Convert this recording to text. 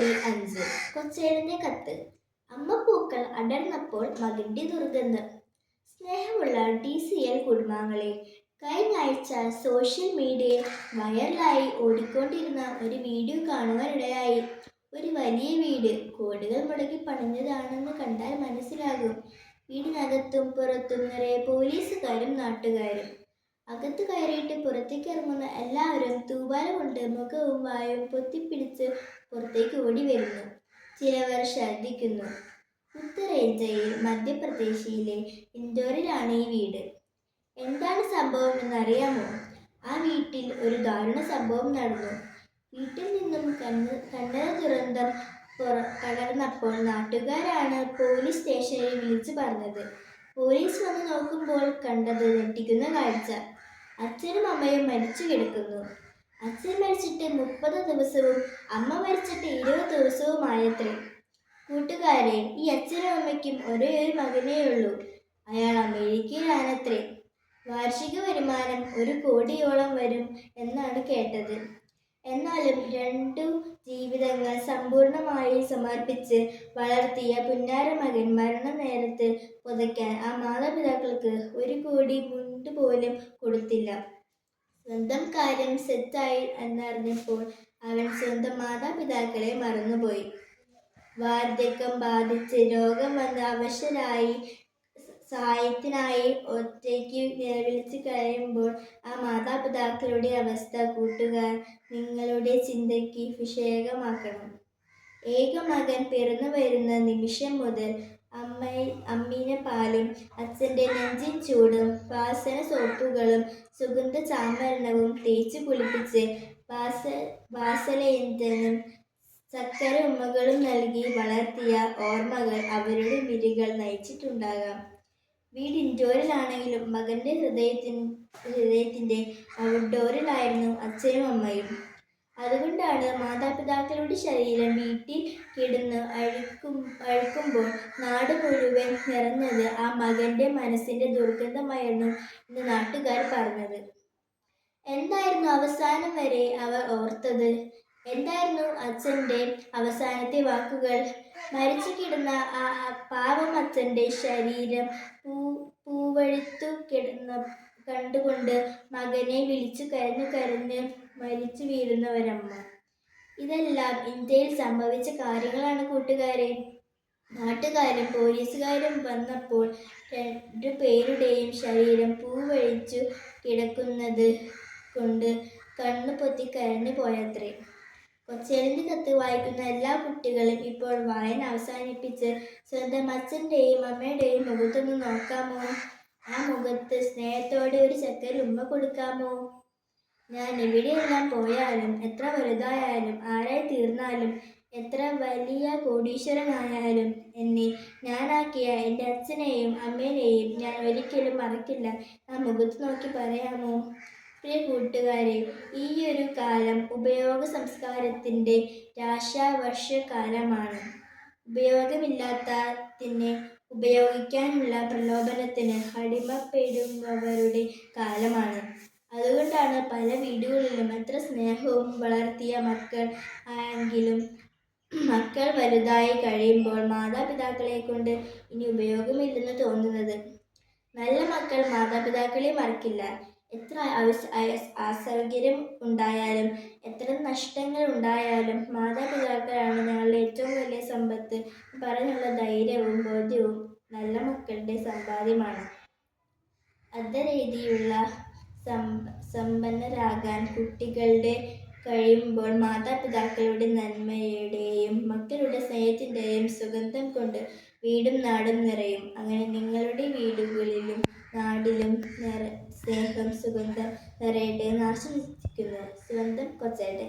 വരി അഞ്ച്. കൊച്ചേടന്റെ കത്ത്. അമ്മ പൂക്കൾ അടർന്നപ്പോൾ മകന്റെ ദുർഗന്ധം. സ്നേഹമുള്ള ഡി സി എൽ കുടുംബാംഗങ്ങളെ കഴിഞ്ഞ ആഴ്ച സോഷ്യൽ മീഡിയയിൽ വൈറലായി ഓടിക്കൊണ്ടിരുന്ന ഒരു വീഡിയോ കാണുവാനിടയായി ഒരു വലിയ വീട് കോടികൾ മുടക്കി പണിഞ്ഞതാണെന്ന് കണ്ടാൽ മനസ്സിലാകും. വീടിനകത്തും പുറത്തും നിറയെ പോലീസുകാരും നാട്ടുകാരും. അകത്ത് കയറിയിട്ട് പുറത്തേക്ക് ഇറങ്ങുന്ന എല്ലാവരും തൂവാല കൊണ്ട് മുഖവും വായും പൊത്തിപ്പിടിച്ച് പുറത്തേക്ക് ഓടി വരുന്നു. ചിലവർ ഛർദ്ദിക്കുന്നു. ഉത്തരേന്ത്യയിൽ മധ്യപ്രദേശിലെ ഇൻഡോറിലാണ് ഈ വീട്. എന്താണ് സംഭവം എന്നറിയാമോ? ആ വീട്ടിൽ ഒരു ദാരുണ സംഭവം നടന്നു. വീട്ടിൽ നിന്നും കണ്ണ് കണ്ണന ദുരന്തം പുറ- പടർന്നപ്പോൾ നാട്ടുകാരാണ് പോലീസ് സ്റ്റേഷനിൽ വിളിച്ചു പറഞ്ഞത്. പോലീസ് വന്ന് നോക്കുമ്പോൾ കണ്ടത് ഞെട്ടിക്കുന്ന കാഴ്ച. അച്ഛനും അമ്മയും മരിച്ചു കിടക്കുന്നു. അച്ഛൻ മരിച്ചിട്ട് മുപ്പത് ദിവസവും അമ്മ മരിച്ചിട്ട് ഇരുപത് ദിവസവുമായത്രേ കൂട്ടുകാരെ ഈ അച്ഛനും അമ്മയ്ക്കും ഒരേ ഒരു മകനേ ഉള്ളൂ. അയാൾ അമേരിക്കയിലാണത്രേ. വാർഷിക വരുമാനം ഒരു കോടിയോളം വരും എന്നാണ് കേട്ടത്. എന്നാലും രണ്ടു ജീവിതങ്ങൾ സമ്പൂർണമായി സമർപ്പിച്ച് വളർത്തിയ പുന്നാര മകൻ മരണ നേരത്ത് പുതയ്ക്കാൻ ആ മാതാപിതാക്കൾക്ക് ഒരു കോടി മുണ്ട് പോലും കൊടുത്തില്ല. സ്വന്തം കാര്യം സെറ്റായി എന്നറിഞ്ഞപ്പോൾ അവൻ സ്വന്തം മാതാപിതാക്കളെ മറന്നുപോയി. വാർദ്ധക്യം ബാധിച്ച് രോഗം വന്ന് അവശരായി. സഹായത്തിനായി ഒറ്റയ്ക്ക് നിലവിളിച്ച് കഴിയുമ്പോൾ ആ മാതാപിതാക്കളുടെ അവസ്ഥ കൂട്ടുകാർ നിങ്ങളുടെ ചിന്തയ്ക്ക് വിഷയകമാക്കണം. ഏക മകൻ പിറന്നു വരുന്ന നിമിഷം മുതൽ അമ്മ അമ്മീനെ പാലും അച്ഛന്റെ നെഞ്ചിൻ ചൂടും വാസന സോപ്പുകളും സുഗന്ധ ചാമരണവും തേച്ച് കുളിപ്പിച്ച് വാസ വാസലേന്ദ്രനും ചക്കര ഉമ്മകളും നൽകി വളർത്തിയ ഓർമ്മകൾ അവരുടെ വിരികൾ നയിച്ചിട്ടുണ്ടാകാം. വീട് ഇൻഡോറിലാണെങ്കിലും മകന്റെ ഹൃദയത്തിൻ ഹൃദയത്തിന്റെ ഔട്ട്ഡോറിലായിരുന്നു അച്ഛനും അമ്മയും. അതുകൊണ്ടാണ് മാതാപിതാക്കളുടെ ശരീരം വീട്ടിൽ കിടന്ന് അഴുക്കും അഴുക്കുമ്പോൾ നാട് മുഴുവൻ നിറഞ്ഞത് ആ മകന്റെ മനസ്സിന്റെ ദുർഗന്ധമായിരുന്നു എന്ന് നാട്ടുകാർ പറഞ്ഞത്. എന്തായിരുന്നു അവസാനം വരെ അവർ ഓർത്തത്? എന്തായിരുന്നു അച്ഛന്റെ അവസാനത്തെ വാക്കുകൾ? മരിച്ചു കിടന്ന ആ ആ പാവം അച്ഛന്റെ ശരീരം പൂ പൂവഴുത്തു കിടന്ന കണ്ടുകൊണ്ട് മകനെ വിളിച്ചു കരഞ്ഞു കരഞ്ഞ് മരിച്ചു വീഴുന്നവരമ്മ. ഇതെല്ലാം ഇന്ത്യയിൽ സംഭവിച്ച കാര്യങ്ങളാണ് കൂട്ടുകാരെ. നാട്ടുകാരും പോലീസുകാരും വന്നപ്പോൾ രണ്ടു പേരുടെയും ശരീരം പൂവഴിച്ചു കിടക്കുന്നത് കൊണ്ട് കണ്ണു പൊത്തി കരഞ്ഞു പോയത്രേ. കൊച്ചേലിന്റെ കത്ത് വായിക്കുന്ന എല്ലാ കുട്ടികളും ഇപ്പോൾ വായന അവസാനിപ്പിച്ച് സ്വന്തം അച്ഛന്റെയും അമ്മയുടെയും മുഖത്തൊന്ന് നോക്കാമോ? ആ മുഖത്ത് സ്നേഹത്തോടെ ഒരു ചക്കര ഉമ്മ കൊടുക്കാമോ? ഞാൻ എവിടെയെല്ലാം പോയാലും എത്ര വലുതായാലും ആരായി തീർന്നാലും എത്ര വലിയ കോടീശ്വരനായാലും എന്നെ ഞാനാക്കിയ എന്റെ അച്ഛനെയും അമ്മേനെയും ഞാൻ ഒരിക്കലും മറക്കില്ല. ആ മുഖത്ത് നോക്കി പറയാമോ? പ്രിയ കൂട്ടുകാരെ ഈ ഒരു കാലം ഉപയോഗ സംസ്കാരത്തിന്റെ രാശാവർഷ കാലമാണ് ഉപയോഗമില്ലാത്തതിനെ ഉപയോഗിക്കാനുള്ള പ്രലോഭനത്തിന് അടിമപ്പെടുന്നവരുടെ കാലമാണ്. അതുകൊണ്ടാണ് പല വീടുകളിലും എത്ര സ്നേഹവും വളർത്തിയ മക്കൾ ആയെങ്കിലും മക്കൾ വലുതായി കഴിയുമ്പോൾ മാതാപിതാക്കളെ കൊണ്ട് ഇനി ഉപയോഗമില്ലെന്ന് തോന്നുന്നത്. നല്ല മക്കൾ മാതാപിതാക്കളെ മറക്കില്ല. എത്ര അസൗകര്യം ഉണ്ടായാലും എത്ര നഷ്ടങ്ങൾ ഉണ്ടായാലും മാതാപിതാക്കളാണ് ഞങ്ങളുടെ ഏറ്റവും വലിയ സമ്പത്ത് പറഞ്ഞുള്ള ധൈര്യവും ബോധ്യവും നല്ല മക്കളുടെ സമ്പാദ്യമാണ്. രീതിയിലുള്ള സമ്പ സമ്പന്നരാകാൻ കുട്ടികളുടെ കഴിയുമ്പോൾ മാതാപിതാക്കളുടെ നന്മയുടെയും മക്കളുടെ സ്നേഹത്തിന്റെയും സുഗന്ധം കൊണ്ട് വീടും നാടും നിറയും. അങ്ങനെ നിങ്ങളുടെ വീടുകളിലും നാടിലും നിറ സ്നേഹം സുഗന്ധം നിറയട്ടെ എന്ന് ആശംസിക്കുന്നു. സുഗന്ധം കൊച്ചേട്ടെ.